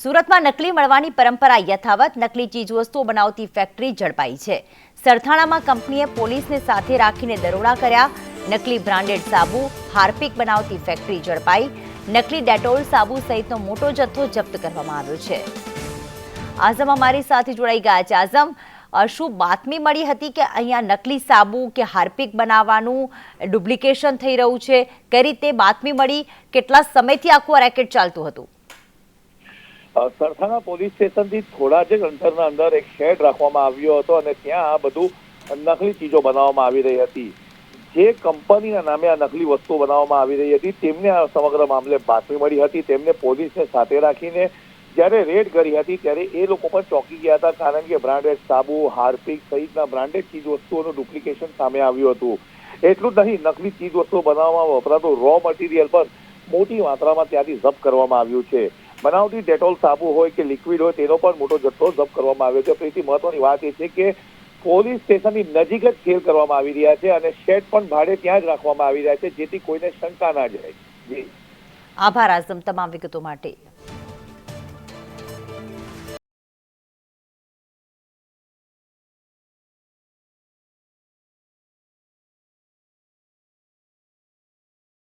સુરતમાં નકલી મળવાની પરંપરા યથાવત, નકલી ચીજવસ્તુઓ બનાવતી ફેક્ટરી ઝડપાઈ છે. સરથાણામાં કંપનીએ પોલીસને સાથે રાખીને દરોડા કર્યા. નકલી બ્રાન્ડેડ સાબુ, હાર્પિક બનાવતી ફેક્ટરી ઝડપાઈ. નકલી ડેટોલ સાબુ સહિતનો મોટો જથ્થો જપ્ત કરવામાં આવ્યો છે. આઝમ અમારી સાથે જોડાઈ ગયા છે. આઝમ શું બાતમી મળી હતી કે અહીંયા નકલી સાબુ કે હાર્પિક બનાવવાનું ડુપ્લિકેશન થઈ રહ્યું છે? કઈ રીતે બાતમી મળી? કેટલા સમયથી આખું આ રેકેટ ચાલતું હતું? અ, સરથાણા પોલીસ સ્ટેશનથી થોડા જ અંતરના અંદર એક શેડ રાખવામાં આવ્યો હતો અને ત્યાં બધું નકલી ચીજો બનાવવામાં આવી રહી હતી. જે કંપનીના નામે આ નકલી વસ્તુ બનાવવામાં આવી રહી હતી તેમને આ સમગ્ર મામલે બાતમી મળી હતી. તેમને પોલીસને સાથે રાખીને જ્યારે રેડ કરી હતી ત્યારે એ લોકો પણ ચોંકી ગયા હતા કારણ કે બ્રાન્ડેડ સાબુ હાર્પિક સહિતના બ્રાન્ડેડ ચીજ વસ્તુઓનું ડુપ્લિકેશન સામે આવ્યું હતું. એટલું જ નહીં નકલી ચીજ વસ્તુઓ બનાવવામાં વપરાતું રો મટીરિયલ પણ મોટી માત્રામાં ત્યાંથી જપ્ત કરવામાં આવ્યું છે. બનાવટી ડેટોલ સાબુ હોય કે લિક્વિડ હોય, તેનો પણ મોટો જથ્થો જપ્ત કરવામાં આવ્યો છે. પ્રીતિ મહત્વની વાત એ છે કે પોલીસ સ્ટેશનની નજીક જ ખેલ કરવામાં આવી રહ્યા છે અને શેડ પણ ભાડે ત્યાં જ રાખવામાં આવી રહ્યા છે, જેથી કોઈને શંકા ના જાય. જી. આભાર, આઝમ, તમામ વિગતો માટે.